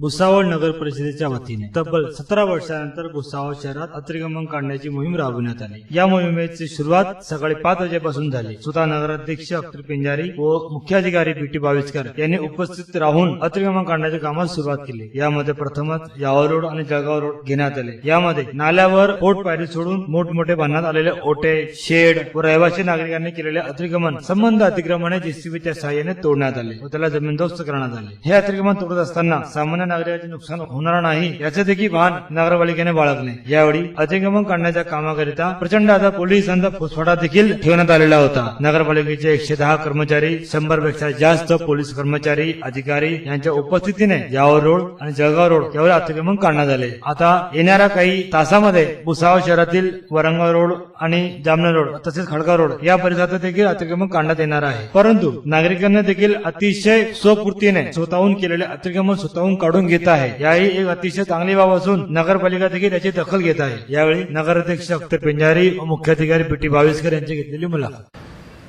भुसावळ नगर परिषदेच्या वतीने तब्बल सतरा वर्षानंतर भुसावळ शहरात अतिक्रमण काढण्याची मोहीम राबविण्यात आली. या मोहिमेची सुरुवात सकाळी पाच वाजेपासून झाली. स्वतः नगराध्यक्ष अख्तर पिंजारी व मुख्याधिकारी बी टी बावीसकर यांनी उपस्थित राहून अतिक्रमण काढण्याच्या कामास सुरुवात केली. यामध्ये प्रथमच यावर रोड आणि जळगाव रोड घेण्यात आले. यामध्ये नाल्यावर ओट पायरी सोडून मोठमोठे बांधण्यात आलेले ओटे शेड व रहिवासी नागरिकांनी केलेले अतिक्रमण संबंध अतिक्रमणे जेसीबीच्या सहाय्याने तोडण्यात आले व त्याला जमीनदोस्त करण्यात आले. हे अतिक्रमण तोडत असताना सामान्य नागरिकांचे नुकसान होणार नाही याचे देखील भान नगरपालिकेने बाळगले. यावेळी अतिक्रमण काढण्याच्या कामाकरिता प्रचंड आता पोलिसांचा फुसफाटा देखील ठेवण्यात आलेला होता. नगरपालिकेचे एकशे दहा कर्मचारी शंभरपेक्षा जास्त पोलीस कर्मचारी अधिकारी यांच्या उपस्थितीने यावर रोड आणि जळगाव रोड यावर अतिक्रमण काढण्यात आले. आता येणाऱ्या काही तासामध्ये भुसावळ शहरातील वरंगाव रोड आणि जामनेर रोड तसेच खडका रोड या परिसरात देखील अतिक्रमण काढण्यात येणार आहे. परंतु नागरिकांना देखील अतिशय स्वपूर्तीने स्वतःहून केलेले अतिक्रमण स्वतःहून काढून घेत आहे. याही एक अतिशय चांगली बाब असून नगरपालिका देखील याची दखल घेत आहे. यावेळी नगराध्यक्ष अख्तर पेंजारी व मुख्याधिकारी पी टी बाविस्कर यांची घेतलेली मुलाखत.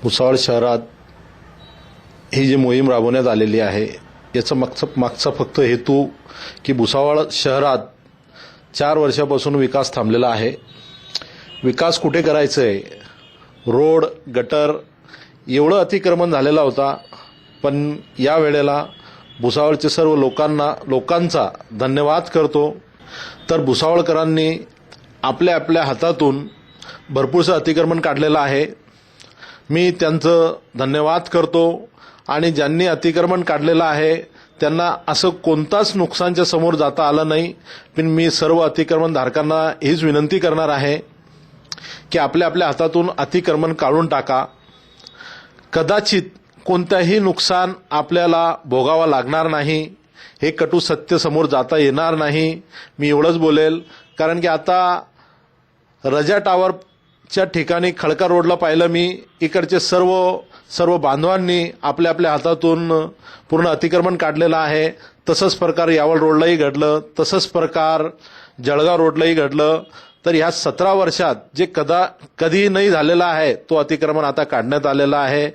भुसावळ शहरात ही जी मोहीम राबवण्यात आलेली आहे याचा मागचा मागचा फक्त हेतू की भुसावळ शहरात चार वर्षापासून विकास थांबलेला आहे. विकास कुठे करायचं आहे रोड गटर एवढं अतिक्रमण झालेला होता पण या वेळेला भुसावळचे सर्व लोकांना लोकांचा धन्यवाद करतो. तर भुसावळकरांनी आपल्या आपल्या हातातून भरपूरसं अतिक्रमण काढलेलं आहे. मी त्यांचं धन्यवाद करतो आणि ज्यांनी अतिक्रमण काढलेलं आहे त्यांना असं कोणताच नुकसानच्या समोर जाता आलं नाही. पण मी सर्व अतिक्रमण धारकांना हीच विनंती करणार आहे की आपल्या आपल्या हातातून अतिक्रमण काढून टाका. कदाचित कोणत्याही नुकसान आपल्याला भोगावं लागणार नाही. हे कटू सत्य समोर जाता येणार नाही. मी एवढंच बोलेल. कारण की आता रजा टावरच्या ठिकाणी खडका रोडला पाहिलं मी. इकडचे सर्व सर्व बांधवांनी आपल्या आपल्या हातातून पूर्ण अतिक्रमण काढलेलं आहे. तसंच प्रकार यावल रोडलाही घडलं. तसंच प्रकार जळगाव रोडलाही घडलं. तर ह्या सतरा वर्षात जे कदा कधी नाही झालेला आहे तो अतिक्रमण आता काढण्यात आलेला आहे.